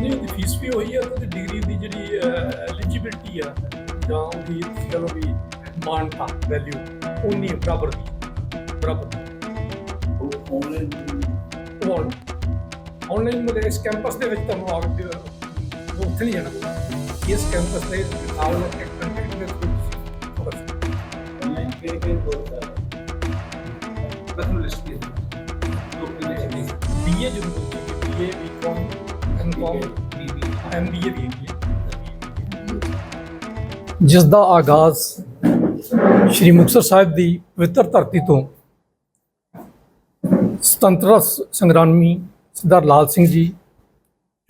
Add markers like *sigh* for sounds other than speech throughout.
ਨਹੀਂ ਉਹਦੀ ਫੀਸ ਵੀ ਉਹੀ ਆ ਤੇ ਉਹਦੀ ਡਿਗਰੀ ਦੀ ਜਿਹੜੀ ਐਲੀਜੀਬਿਲਟੀ ਆ ਜਾਂ ਉਹਦੀ ਲਓ ਵੀ ਮਾਨਤਾ ਵੈਲਿਊ ਉਨੀ ਬਰਾਬਰ ਦੀ ਬਰਾਬਰ ਆਨਲਾਈਨ ਉਹ ਆਨਲਾਈਨ ਮਤਲਬ ਇਸ ਕੈਂਪਸ ਦੇ ਵਿੱਚ ਤੁਹਾਨੂੰ ਆ ਕੇ ਉੱਥੇ ਨਹੀਂ ਜਾਣਾ। ਇਸ ਕੈਂਪਸ ਦੇ ਨਾਲ ਇੱਕ ਕੰਟੈਕਟ ਦੇ ਹੋ। ਆਨਲਾਈਨ ਕਿਹੜੇ ਕਿਹੜੇ ਕੋਰਸ ਆ? ਬਸ ਲਿਸਟ ਦੇ ਬੀਏ ਜ਼ਰੂਰ। ਬੀਏ ਬੀਕਾਮ ਐਮਕਾਮ ਐਮਬੀਏ ਵੀ ਹੈਗੀ ਹੈ। ਜਿਸ ਦਾ ਆਗਾਜ਼ ਸ਼੍ਰੀ ਮੁਕਤਸਰ ਸਾਹਿਬ ਦੀ ਪਵਿੱਤਰ ਧਰਤੀ ਤੋਂ ਸੁਤੰਤਰ ਸੰਗਰਾਮੀ ਸਰਦਾਰ ਲਾਲ ਸਿੰਘ ਜੀ,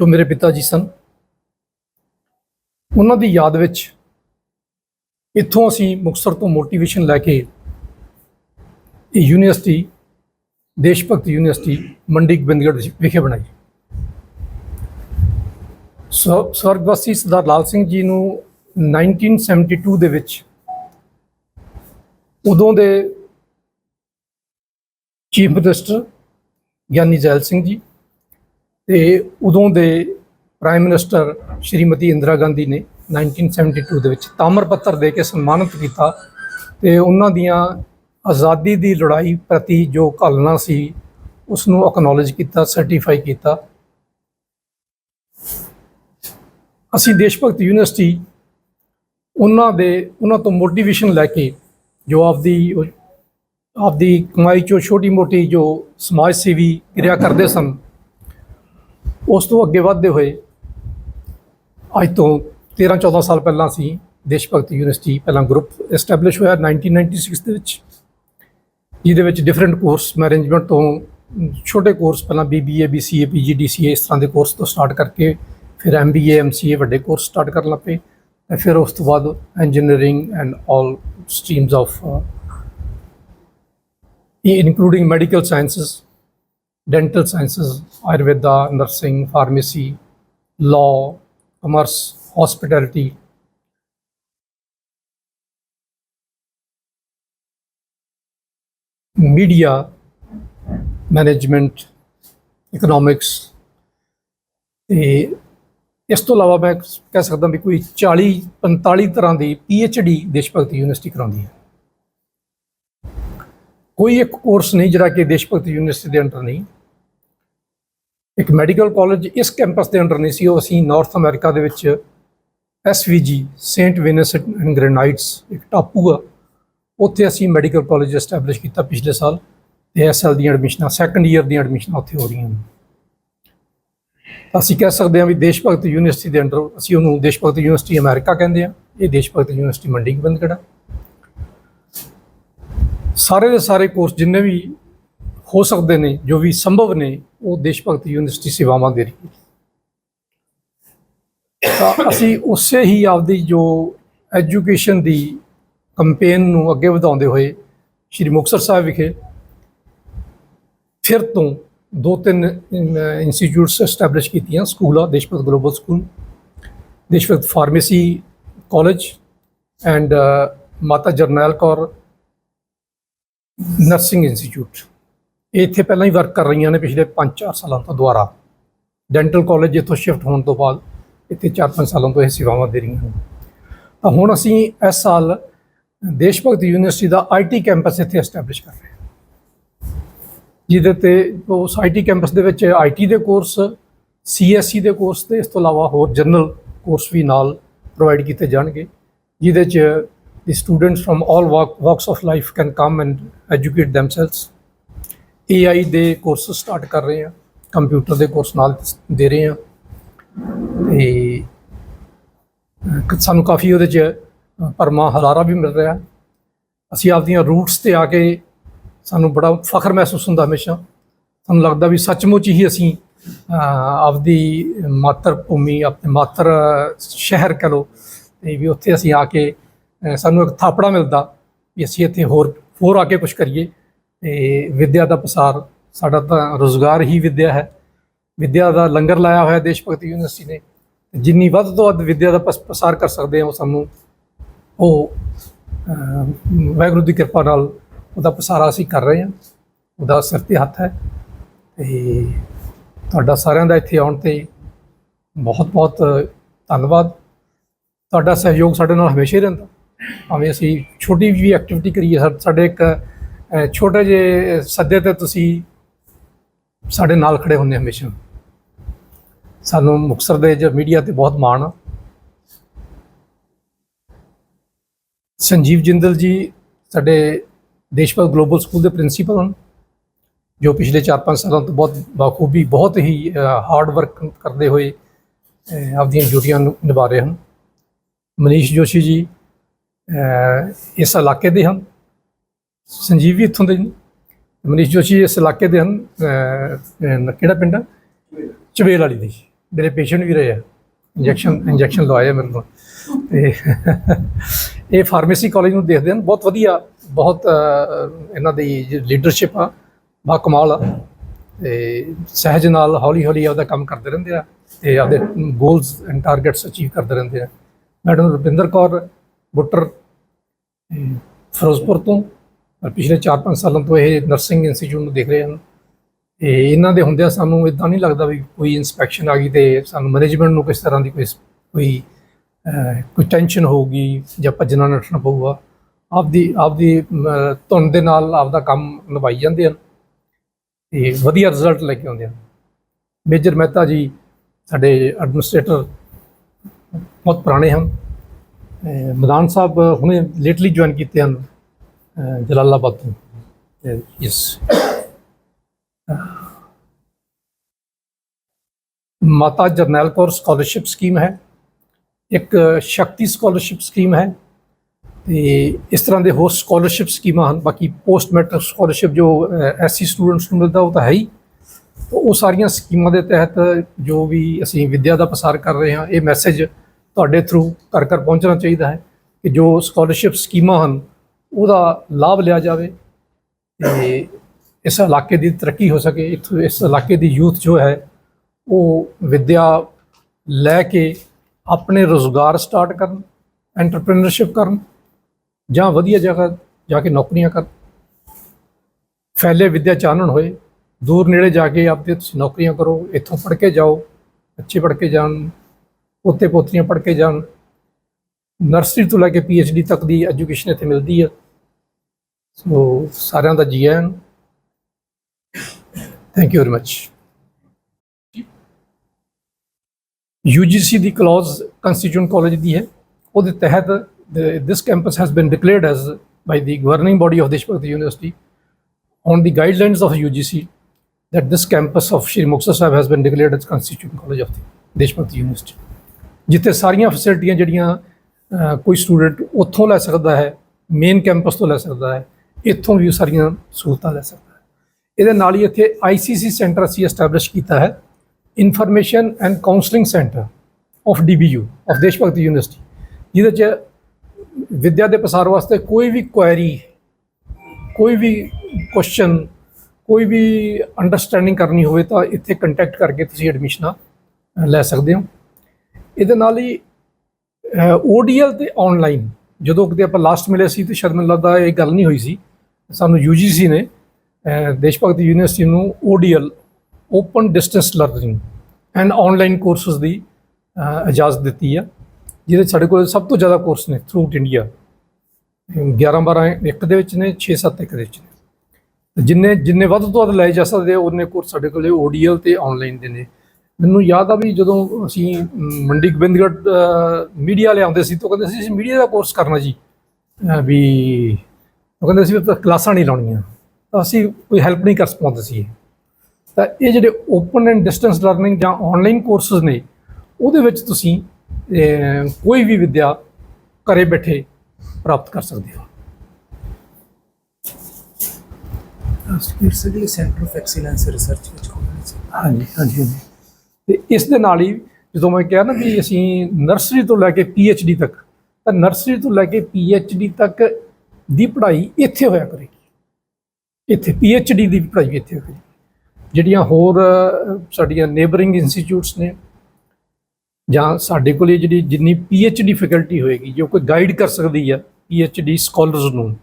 ਜੋ ਮੇਰੇ ਪਿਤਾ ਜੀ ਸਨ, ਉਹਨਾਂ ਦੀ ਯਾਦ ਵਿੱਚ ਇੱਥੋਂ ਅਸੀਂ ਮੁਕਤਸਰ ਤੋਂ ਮੋਟੀਵੇਸ਼ਨ ਲੈ ਕੇ ਇਹ ਯੂਨੀਵਰਸਿਟੀ ਦੇਸ਼ ਭਗਤ ਯੂਨੀਵਰਸਿਟੀ, ਮੰਡੀ ਗੋਬਿੰਦਗੜ੍ਹ ਵਿਖੇ ਬਣਾਈ। ਸਵਰਗਵਾਸੀ ਸਰਦਾਰ ਲਾਲ ਸਿੰਘ ਜੀ ਨੂੰ 1972 ਦੇ ਵਿੱਚ ਉਦੋਂ ਦੇ ਚੀਫ ਮਿਨਿਸਟਰ ਗਿਆਨੀ ਜ਼ੈਲ ਸਿੰਘ ਜੀ ਤੇ ਉਦੋਂ ਦੇ ਪ੍ਰਾਈਮ ਮਿਨਿਸਟਰ ਸ਼੍ਰੀਮਤੀ ਇੰਦਰਾ ਗਾਂਧੀ ਨੇ 1972 ਦੇ ਵਿੱਚ ਤਾਮਰ ਪੱਤਰ ਦੇ ਕੇ ਸਨਮਾਨਿਤ ਕੀਤਾ ਤੇ ਉਹਨਾਂ ਦੀਆਂ ਆਜ਼ਾਦੀ ਦੀ ਲੜਾਈ ਪ੍ਰਤੀ ਜੋ ਘਾਲਣਾ ਸੀ ਉਸ ਨੂੰ ਅਕਨੋਲਜ ਕੀਤਾ ਸਰਟੀਫਾਈ ਕੀਤਾ। ਅਸੀਂ ਦੇਸ਼ ਭਗਤ ਯੂਨੀਵਰਸਿਟੀ ਉਹਨਾਂ ਦੇ, ਉਹਨਾਂ ਤੋਂ ਮੋਟੀਵੇਸ਼ਨ ਲੈ ਕੇ ਜੋ ਆਪਦੀ ਆਪਦੀ ਕਮਾਈ ਚੋਂ ਛੋਟੀ ਮੋਟੀ ਜੋ ਸਮਾਜ ਸੇਵੀ ਕਿਰਿਆ ਕਰਦੇ ਸਨ, ਉਸ ਤੋਂ ਅੱਗੇ ਵਧਦੇ ਹੋਏ ਅੱਜ ਤੋਂ 13 14 ਸਾਲ ਪਹਿਲਾਂ ਅਸੀਂ ਦੇਸ਼ ਭਗਤ ਯੂਨੀਵਰਸਿਟੀ ਪਹਿਲਾਂ ਗਰੁੱਪ ਐਸਟੈਬਲਿਸ਼ ਹੋਇਆ 1996 ਦੇ ਵਿੱਚ, ਜਿਹਦੇ ਵਿੱਚ ਡਿਫਰੈਂਟ ਕੋਰਸ ਮੈਨੇਜਮੈਂਟ ਤੋਂ ਛੋਟੇ ਕੋਰਸ ਪਹਿਲਾਂ ਬੀਬੀਏ ਬੀਸੀਏ ਪੀਜੀਡੀਸੀਏ ਇਸ ਤਰ੍ਹਾਂ ਦੇ ਕੋਰਸ ਤੋਂ ਸਟਾਰਟ ਕਰਕੇ ਫਿਰ ਐਮਬੀਏ ਐਮਸੀਏ ਵੱਡੇ ਕੋਰਸ ਸਟਾਰਟ ਕਰਨ ਲੱਪੇ ਤੇ ਫਿਰ ਉਸ ਤੋਂ ਬਾਅਦ engineering and all streams of including medical sciences dental sciences Ayurveda nursing pharmacy law commerce hospitality media management economics the ਇਸ ਤੋਂ ਇਲਾਵਾ ਮੈਂ ਕਹਿ ਸਕਦਾ ਵੀ ਕੋਈ 40 45 ਤਰ੍ਹਾਂ ਦੀ ਡੀ ਦੇਸ਼ ਭਗਤੀ ਯੂਨੀਵਰਸਿਟੀ ਕਰਾਉਂਦੀ ਹੈ। ਕੋਈ ਇੱਕ ਕੋਰਸ ਨਹੀਂ ਜਿਹੜਾ ਕਿ ਦੇਸ਼ ਭਗਤੀ ਯੂਨੀਵਰਸਿਟੀ ਦੇ ਅੰਡਰ ਨਹੀਂ। ਇੱਕ ਮੈਡੀਕਲ ਕਾਲਜ ਇਸ ਕੈਂਪਸ ਦੇ ਅੰਡਰ ਨਹੀਂ ਸੀ, ਉਹ ਅਸੀਂ ਨਾਰਥ ਅਮਰੀਕਾ ਦੇ ਵਿੱਚ SVG Saint Vincent and Grenadines ਇੱਕ ਟਾਪੂ ਆ। ਉੱਥੇ ਅਸੀਂ ਮੈਡੀਕਲ ਕਾਲਜ ਐਸਟੈਬਲਿਸ਼ ਕੀਤਾ ਪਿਛਲੇ ਸਾਲ ਤੇ ਐਸਐਲ ਦੀਆਂ ਐਡਮਿਸ਼ਨਾਂ ਸੈਕੰਡ ਈਅਰ ਦੀਆਂ ਐਡਮਿਸ਼ਨਾਂ ਉੱਥੇ ਹੋ ਰਹੀਆਂ ਨੇ। ਅਸੀਂ ਕਹਿ ਸਕਦੇ ਹਾਂ ਵੀ ਦੇਸ਼ ਭਗਤ ਯੂਨੀਵਰਸਿਟੀ ਦੇ ਅੰਡਰ ਅਸੀਂ ਉਹਨੂੰ ਦੇਸ਼ ਭਗਤ ਯੂਨੀਵਰਸਿਟੀ ਅਮਰੀਕਾ ਕਹਿੰਦੇ ਆ ਇਹ ਦੇਸ਼ ਭਗਤ ਯੂਨੀਵਰਸਿਟੀ ਮੰਡੀ ਗੋਬਿੰਦਗੜ੍ਹ ਆ। ਸਾਰੇ ਦੇ ਸਾਰੇ ਕੋਰਸ ਜਿੰਨੇ ਵੀ ਹੋ ਸਕਦੇ ਨੇ, ਜੋ ਵੀ ਸੰਭਵ ਨੇ, ਉਹ ਦੇਸ਼ ਭਗਤ ਯੂਨੀਵਰਸਿਟੀ ਸੇਵਾਵਾਂ ਦੇ ਰਹੀ ਤਾਂ ਅਸੀਂ ਉਸੇ ਹੀ ਆਪਦੀ ਜੋ ਐਜੂਕੇਸ਼ਨ ਦੀ ਕੰਪੇਨ ਨੂੰ ਅੱਗੇ ਵਧਾਉਂਦੇ ਹੋਏ ਸ਼੍ਰੀ ਮੁਕਤਸਰ ਸਾਹਿਬ ਵਿਖੇ ਫਿਰ ਤੋਂ ਦੋ ਤਿੰਨ ਇੰਸਟੀਚਿਊਟਸ ਐਸਟੈਬਲਿਸ਼ ਕੀਤੀਆਂ ਸਕੂਲਾਂ ਆ ਦੇਸ਼ ਭਗਤ ਗਲੋਬਲ ਸਕੂਲ ਦੇਸ਼ ਭਗਤ pharmacy college and Mata Jarnail Kaur nursing institute ਇਹ ਇੱਥੇ ਪਹਿਲਾਂ ਹੀ ਵਰਕ ਕਰ ਰਹੀਆਂ ਨੇ ਪਿਛਲੇ 5-4 ਸਾਲਾਂ ਤੋਂ ਦੁਆਰਾ। ਡੈਂਟਲ ਕਾਲਜ ਇੱਥੋਂ ਸ਼ਿਫਟ ਹੋਣ ਤੋਂ ਬਾਅਦ ਇੱਥੇ 4-5 ਸਾਲਾਂ ਤੋਂ ਇਹ ਸੇਵਾਵਾਂ ਦੇ ਰਹੀਆਂ ਹਨ ਤਾਂ ਹੁਣ ਅਸੀਂ ਇਸ ਸਾਲ ਦੇਸ਼ ਭਗਤ ਯੂਨੀਵਰਸਿਟੀ ਦਾ ਆਈਟੀ ਕੈਂਪਸ ਇੱਥੇ ਐਸਟੈਬਲਿਸ਼ ਕਰ ਰਹੇ ਹਾਂ। ਜਿਹਦੇ ਤੇ ਉਸ ਆਈਟੀ ਕੈਂਪਸ ਦੇ ਵਿੱਚ ਆਈਟੀ ਦੇ ਕੋਰਸ ਸੀਐਸਸੀ ਦੇ ਕੋਰਸ ਤੇ ਇਸ ਤੋਂ ਇਲਾਵਾ ਹੋਰ ਜਨਰਲ ਕੋਰਸ ਵੀ ਨਾਲ ਪ੍ਰੋਵਾਈਡ ਕੀਤੇ ਜਾਣਗੇ ਜਿਹਦੇ ਚ the students from all walk, walks of life can come and educate themselves. AI ਦੇ ਕੋਰਸ ਸਟਾਰਟ ਕਰ ਰਹੇ ਹਾਂ ਕੰਪਿਊਟਰ ਦੇ ਕੋਰਸ ਨਾਲ ਦੇ ਰਹੇ ਹਾਂ ਤੇ ਸਾਨੂੰ ਕਾਫੀ ਉਹਦੇ ਚ ਅਹ, ਹਰਾਰਾ ਵੀ ਮਿਲ ਰਿਹਾ। ਅਸੀਂ ਆਪਦੀਆਂ ਰੂਟਸ ਤੇ ਆ ਕੇ ਸਾਨੂੰ ਬੜਾ ਫਖਰ ਮਹਿਸੂਸ ਹੁੰਦਾ ਹਮੇਸ਼ਾ। ਸਾਨੂੰ ਲੱਗਦਾ ਵੀ ਸੱਚਮੁੱਚ ਹੀ ਅਸੀਂ ਆਪਦੀ ਮਾਤਰ ਭੂਮੀ ਆਪਣੇ ਮਾਤਰ ਸ਼ਹਿਰ ਕਹ ਲਓ ਤੇ ਵੀ ਉੱਥੇ ਅਸੀਂ ਆ ਕੇ ਸਾਨੂੰ ਇੱਕ ਥਾਪੜਾ ਮਿਲਦਾ ਵੀ ਅਸੀਂ ਇੱਥੇ ਹੋਰ ਹੋਰ ਆ ਕੇ ਕੁਝ ਕਰੀਏ। ਤੇ ਵਿਦਿਆ ਦਾ ਪ੍ਰਸਾਰ ਸਾਡਾ ਤਾਂ ਰੋਜ਼ਗਾਰ ਹੀ ਵਿਦਿਆ ਹੈ। ਵਿਦਿਆ ਦਾ ਲੰਗਰ ਲਾਇਆ ਹੋਇਆ ਦੇਸ਼ ਭਗਤੀ ਯੂਨੀਵਰਸਿਟੀ ਨੇ ਜਿੰਨੀ ਵੱਧ ਤੋਂ ਵੱਧ ਵਿਦਿਆ ਦਾ ਪਸ- ਪਸਾਰ ਕਰ ਸਕਦੇ ਹਾਂ ਉਹ ਸਾਨੂੰ ਉਹ ਅਹ, ਵਾਹਿਗੁਰੂ ਦੀ ਕਿਰਪਾ ਨਾਲ ਉਹਦਾ ਪਸਾਰਾ ਅਸੀਂ ਕਰ ਰਹੇ ਹਾਂ। ਉਹਦਾ ਸਿਰ ਤੇ ਹੱਥ ਹੈ। ਤੇ ਤੁਹਾਡਾ ਸਾਰਿਆਂ ਦਾ ਇੱਥੇ ਆਉਣ ਤੇ ਬਹੁਤ ਬਹੁਤ ਧੰਨਵਾਦ। ਤੁਹਾਡਾ ਸਹਿਯੋਗ ਸਾਡੇ ਨਾਲ ਹਮੇਸ਼ਾ ਹੀ ਰਹਿੰਦਾ। ਭਾਵੇਂ ਅਸੀਂ ਛੋਟੀ ਜਿਹੀ ਐਕਟੀਵਿਟੀ ਕਰੀਏ ਸਾਡੇ ਇੱਕ ਛੋਟੇ ਜਿਹੇ ਸੱਦੇ ਤੇ ਤੁਸੀਂ ਸਾਡੇ ਨਾਲ ਖੜੇ ਹੁੰਦੇ ਹਮੇਸ਼ਾ। ਸਾਨੂੰ ਮੁਕਤਸਰ ਦੇ ਜੋ ਮੀਡੀਆ ਤੇ ਬਹੁਤ ਮਾਣ ਆ। ਸੰਜੀਵ ਜਿੰਦਲ ਜੀ, ਸਾਡੇ ਦੇਸ਼ਪਾਲ ਗਲੋਬਲ ਸਕੂਲ ਦੇ ਪ੍ਰਿੰਸੀਪਲ ਹਨ ਜੋ ਪਿਛਲੇ 4-5 ਸਾਲਾਂ ਤੋਂ ਬਹੁਤ ਬਾਖੂਬੀ ਬਹੁਤ ਹੀ ਹਾਰਡ ਵਰਕ ਕਰਦੇ ਹੋਏ ਅ, ਆਪਦੀਆਂ ਡਿਊਟੀਆਂ ਨੂੰ ਨਿਭਾ ਰਹੇ ਹਨ। ਮਨੀਸ਼ ਜੋਸ਼ੀ ਜੀ ਇਸ ਇਲਾਕੇ ਦੇ ਹਨ ਸੰਜੀਵ ਵੀ ਇੱਥੋਂ ਦੇ ਨੇ। ਮਨੀਸ਼ ਜੋਸ਼ੀ ਇਸ ਇਲਾਕੇ ਦੇ ਹਨ ਕਿਹੜਾ ਪਿੰਡ ਆ? ਚਵੇਲ ਵਾਲੀ ਦੇ। ਜੀ। ਮੇਰੇ ਪੇਸ਼ੈਂਟ ਵੀ ਰਹੇ ਆ। ਇੰਜੈਕਸ਼ਨ ਇੰਜੈਕਸ਼ਨ ਲਵਾਏ ਆ ਮੇਰੇ ਕੋਲ। ਤੇ *laughs* ਇਹ ਫਾਰਮੇਸੀ ਕਾਲਜ ਨੂੰ ਦੇਖਦੇ ਹਨ ਬਹੁਤ ਵਧੀਆ ਬਹੁਤ ਇਹਨਾਂ ਦੀ ਲੀਡਰਸ਼ਿਪ ਆ, ਬਾ ਕਮਾਲ ਆ। ਤੇ ਸਹਿਜ ਨਾਲ ਹੌਲੀ ਹੌਲੀ ਆਪਦਾ ਕੰਮ ਕਰਦੇ ਰਹਿੰਦੇ ਆ ਤੇ ਆਪਦੇ ਗੋਲਸ ਐਂਡ ਟਾਰਗੇਟਸ ਅਚੀਵ ਕਰਦੇ ਰਹਿੰਦੇ ਆ। ਮੈਡਮ ਰੁਪਿੰਦਰ ਕੌਰ ਬੁੱਟਰ ਫਿਰੋਜ਼ਪੁਰ ਤੋਂ ਪਿਛਲੇ 4-5 ਸਾਲਾਂ ਤੋਂ ਇਹ ਨਰਸਿੰਗ ਇੰਸਟੀਚਿਊਟ ਨੂੰ ਦੇਖ ਰਹੇ ਹਨ। ਤੇ ਇਹਨਾਂ ਦੇ ਹੁੰਦਿਆਂ ਸਾਨੂੰ ਇਦਾਂ ਨਹੀਂ ਲੱਗਦਾ ਵੀ ਕੋਈ ਇਨਸਪੈਕਸ਼ਨ ਆ ਗਈ ਤੇ ਸਾਨੂੰ ਮੈਨੇਜਮੈਂਟ ਨੂੰ ਕਿਸ ਤਰ੍ਹਾਂ ਦੀ ਕੋਈ ਕੋਈ ਕੋਈ ਟੈਨਸ਼ਨ ਹੋਊਗੀ ਜਾਂ ਭੱਜਣਾ ਨੱਠਣਾ ਪਊਗਾ। ਆਪਦੀ ਆਪਦੀ ਅਮ, ਧੁਨ ਦੇ ਨਾਲ ਆਪਦਾ ਕੰਮ ਨਿਭਾਈ ਜਾਂਦੇ ਹਨ ਤੇ ਵਧੀਆ ਰਿਜ਼ਲਟ ਲੈ ਕੇ ਆਉਂਦੇ ਹਨ। ਮੇਜਰ ਮਹਿਤਾ ਜੀ ਸਾਡੇ ਐਡਮਿਨਿਸਟ੍ਰੇਟਰ ਬਹੁਤ ਪੁਰਾਣੇ ਹਨ। ਅਹ, ਮਦਾਨ ਸਾਹਿਬ ਹੁਣੇ ਲੇਟਲੀ ਜੁਆਇਨ ਕੀਤੇ ਹਨ ਜਲਾਲਾਬਾਦ ਤੋਂ। ਯਸ ਮਾਤਾ ਜਰਨੈਲ ਕੌਰ ਸਕਾਲਰਸ਼ਿਪ ਸਕੀਮ ਹੈ। ਇੱਕ ਸ਼ਕਤੀ ਸਕਾਲਰਸ਼ਿਪ ਸਕੀਮ ਹੈ। ਤੇ ਇਸ ਤਰ੍ਹਾਂ ਦੇ ਹੋਰ ਸਕਾਲਰਸ਼ਿਪ ਸਕੀਮਾਂ ਹਨ, ਬਾਕੀ ਪੋਸਟ ਮੈਟ੍ਰਿਕ ਸਕਾਲਰਸ਼ਿਪ ਜੋ ਐਸਸੀ ਸਟੂਡੈਂਟਸ ਨੂੰ ਮਿਲਦਾ ਉਹ ਤਾਂ ਹੈ ਹੀ। ਉਹ ਸਾਰੀਆਂ ਸਕੀਮਾਂ ਦੇ ਤਹਿਤ ਜੋ ਵੀ ਅਸੀਂ ਵਿੱਦਿਆ ਦਾ ਪ੍ਰਸਾਰ ਕਰ ਰਹੇ ਹਾਂ, ਇਹ ਮੈਸੇਜ ਤੁਹਾਡੇ ਥਰੂ ਘਰ ਘਰ ਪਹੁੰਚਣਾ ਚਾਹੀਦਾ ਹੈ ਕਿ ਜੋ ਸਕਾਲਰਸ਼ਿਪ ਸਕੀਮਾਂ ਹਨ, ਉਹਦਾ ਲਾਭ ਲਿਆ ਜਾਵੇ ਤੇ ਇਸ ਇਲਾਕੇ ਦੀ ਤਰੱਕੀ ਹੋ ਸਕੇ, ਇੱਥੋਂ ਇਸ ਇਲਾਕੇ ਦੀ ਯੂਥ ਜੋ ਹੈ, ਉਹ ਵਿੱਦਿਆ ਲੈ ਕੇ ਆਪਣੇ ਰੋਜ਼ਗਾਰ ਸਟਾਰਟ ਕਰਨ ਐਂਟਰਪ੍ਰੀਨਰਸ਼ਿਪ ਕਰਨ ਜਾਂ ਵਧੀਆ ਜਗ੍ਹਾ ਜਾ ਕੇ ਨੌਕਰੀਆਂ ਕਰਨ ਫੈਲੇ ਵਿੱਦਿਆ ਚਾਨਣ ਹੋਏ, ਦੂਰ ਨੇੜੇ ਜਾ ਕੇ ਆਪਦੇ ਤੁਸੀਂ ਨੌਕਰੀਆਂ ਕਰੋ, ਇੱਥੋਂ ਪੜ੍ਹ ਕੇ ਜਾਓ, ਬੱਚੇ ਪੜ੍ਹ ਕੇ ਜਾਣ, ਪੋਤੇ ਪੋਤਰੀਆਂ ਪੜ੍ਹ ਕੇ ਜਾਣ। ਨਰਸਰੀ ਤੋਂ ਲੈ ਕੇ ਡੀ ਤੱਕ ਦੀ ਐਜੂਕੇਸ਼ਨ ਇੱਥੇ ਮਿਲਦੀ ਹੈ ਸੋ ਸਾਰਿਆਂ ਦਾ ਜੀ ਆਇਆਂ thank you very much UGC ਦੀ ਕਲੌਜ਼ ਕੰਸਟੀਟਿਊਟ ਕਾਲਜ ਦੀ ਹੈ। ਉਹਦੇ ਤਹਿਤ this campus has been declared as by the governing body of Desh Bhagti University on the guidelines of UGC that this campus of Shri Muktsar Sahib has been declared as constituent college of the ਦੇਸ਼ Bhagti university ਜਿੱਥੇ ਸਾਰੀਆਂ ਫੈਸਿਲਿਟੀਆਂ ਜਿਹੜੀਆਂ ਕੋਈ student ਉੱਥੋਂ ਲੈ ਸਕਦਾ ਹੈ main campus ਤੋਂ ਲੈ ਸਕਦਾ ਹੈ ਇੱਥੋਂ ਵੀ ਸਾਰੀਆਂ ਸਹੂਲਤਾਂ ਲੈ ਸਕਦਾ ਹੈ ਇਹਦੇ ਨਾਲ ਹੀ ਇੱਥੇ ICC ਸੈਂਟਰ ਅਸੀਂ ਐਸਟੈਬਲਿਸ਼ ਕੀਤਾ ਹੈ information and counselling centre of DBU of Desh Bhagti University ਜਿਹਦੇ ਚ ਵਿੱਦਿਆ ਦੇ ਪ੍ਰਸਾਰ ਵਾਸਤੇ ਕੋਈ ਵੀ ਕੁਐਰੀ ਕੋਈ ਵੀ ਕੁਐਸਚਨ ਕੋਈ ਵੀ ਅੰਡਰਸਟੈਂਡਿੰਗ ਕਰਨੀ ਹੋਵੇ ਤਾਂ ਇੱਥੇ ਕੰਟੈਕਟ ਕਰਕੇ ਤੁਸੀਂ ਐਡਮਿਸ਼ਨਾਂ ਲੈ ਸਕਦੇ ਹੋ। ਇਹਦੇ ਨਾਲ ਹੀ ODL ਤੇ ਆਨਲਾਈਨ ਜਦੋਂ ਕਿਤੇ ਆਪਾਂ ਲਾਸਟ ਮਿਲੇ ਸੀ ਤੇ ਸ਼ਾਇਦ ਦਾ ਇਹ ਗੱਲ ਨਹੀਂ ਹੋਈ ਸੀ, ਸਾਨੂੰ UGC ਨੇ ਦੇਸ਼ ਭਗਤੀ ਯੂਨੀਵਰਸਿਟੀ ਨੂੰ ODL open distance learning and online courses ਦੀ ਇਜਾਜ਼ਤ ਦਿੱਤੀ ਆ। ਜਿਹਦੇ ਸਾਡੇ ਕੋਲ ਸਭ ਤੋਂ ਜ਼ਿਆਦਾ ਕੋਰਸ ਨੇ ਥਰੂਟ ਇੰਡੀਆ 11 12 ਇੱਕ ਦੇ ਵਿੱਚ ਨੇ 6 7 ਇੱਕ ਦੇ ਵਿੱਚ ਨੇ। ਜਿੰਨੇ ਜਿੰਨੇ ਵੱਧ ਤੋਂ ਵੱਧ ਲਏ ਜਾ ਸਕਦੇ ਆ, ਉਹਨੇ ਕੋਰਸ ਸਾਡੇ ਕੋਲੇ ODL ਤੇ ਆਨਲਾਈਨ ਦੇ ਨੇ। ਮੈਨੂੰ ਯਾਦ ਆ ਵੀ ਜਦੋਂ ਅਸੀਂ ਮੰਡੀ ਗੋਬਿੰਦਗੜ੍ਹ ਮੀਡੀਆ ਵਾਲੇ ਆਉਂਦੇ ਸੀ, ਤਾਂ ਉਹ ਕਹਿੰਦੇ ਸੀ, ਅਸੀਂ ਮੀਡੀਆ ਦਾ ਕੋਰਸ ਕਰਨਾ ਜੀ। ਵੀ ਉਹ ਕਹਿੰਦੇ ਸੀ ਵੀ ਕਲਾਸਾਂ ਨਹੀਂ ਲਾਉਣੀਆਂ। ਤਾਂ ਅਸੀਂ ਕੋਈ ਹੈਲਪ ਨਹੀਂ ਕਰ ਪਾਉਂਦੇ ਸੀ। ਤਾਂ ਇਹ ਜਿਹੜੇ ਓਪਨ ਐਂਡ ਡਿਸਟੈਂਸ ਲਰਨਿੰਗ ਜਾਂ ਆਨਲਾਈਨ ਕੋਰਸਸ ਨੇ, ਉਹਦੇ ਵਿੱਚ ਤੁਸੀਂ ਕੋਈ ਵੀ ਵਿੱਦਿਆ ਘਰੇ ਬੈਠੇ ਪ੍ਰਾਪਤ ਕਰ ਸਕਦੇ ਹੋ। Basically centre of excellence research ਵਿੱਚ ਖੋਲ੍ਹਣਾ ਸੀ। ਹਾਂਜੀ ਹਾਂਜੀ ਹਾਂਜੀ। ਤੇ ਇਸ ਦੇ ਨਾਲ ਹੀ ਜਦੋਂ ਮੈਂ ਕਿਹਾ ਨਾ ਵੀ ਅਸੀਂ ਨਰਸਰੀ ਤੋਂ ਲੈ ਕੇ ਡੀ ਤੱਕ ਤਾਂ ਨਰਸਰੀ ਤੋਂ ਲੈ ਕੇ ਡੀ ਤੱਕ ਦੀ ਪੜ੍ਹਾਈ ਇੱਥੇ ਹੋਇਆ ਕਰੇਗੀ। ਇੱਥੇ ਡੀ ਦੀ ਪੜ੍ਹਾਈ ਇੱਥੇ ਹੋਵੇਗੀ ਜਿਹੜੀਆਂ ਹੋਰ ਸਾਡੀਆਂ ਨੇਬਰਿੰਗ ਇੰਸਟੀਚਿਊਟਸ ਨੇ ਜਾਂ ਸਾਡੇ ਕੋਲੇ ਜਿਹੜੀ ਜਿੰਨੀ ਡੀ ਫੈਕਲਟੀ ਹੋਏਗੀ, ਜੋ ਕੋਈ ਗਾਈਡ ਕਰ ਸਕਦੀ ਆ ਡੀ ਸਕਾਲਰਸ ਨੂੰ,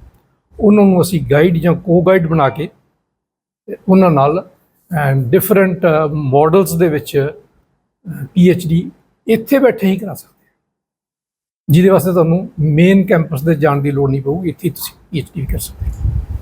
ਉਹਨਾਂ ਨੂੰ ਅਸੀਂ ਗਾਈਡ ਜਾਂ ਕੋ ਗਾਈਡ ਬਣਾ ਕੇ ਉਹਨਾਂ ਨਾਲ ਡਿਫਰੈਂਟ ਮਾਡਲਸ ਦੇ ਵਿੱਚ ਪੀ ਐਚ ਡੀ ਇੱਥੇ ਬੈਠੇ ਹੀ ਕਰਾ ਸਕਦੇ ਜਿਹਦੇ ਵਾਸਤੇ ਤੁਹਾਨੂੰ ਮੇਨ ਕੈਂਪਸ ਦੇ ਜਾਣ ਦੀ ਲੋੜ ਨਹੀਂ ਪਊਗੀ, ਇੱਥੇ ਤੁਸੀਂ ਪੀ ਐਚ ਡੀ ਕਰ ਸਕਦੇ ਹੋ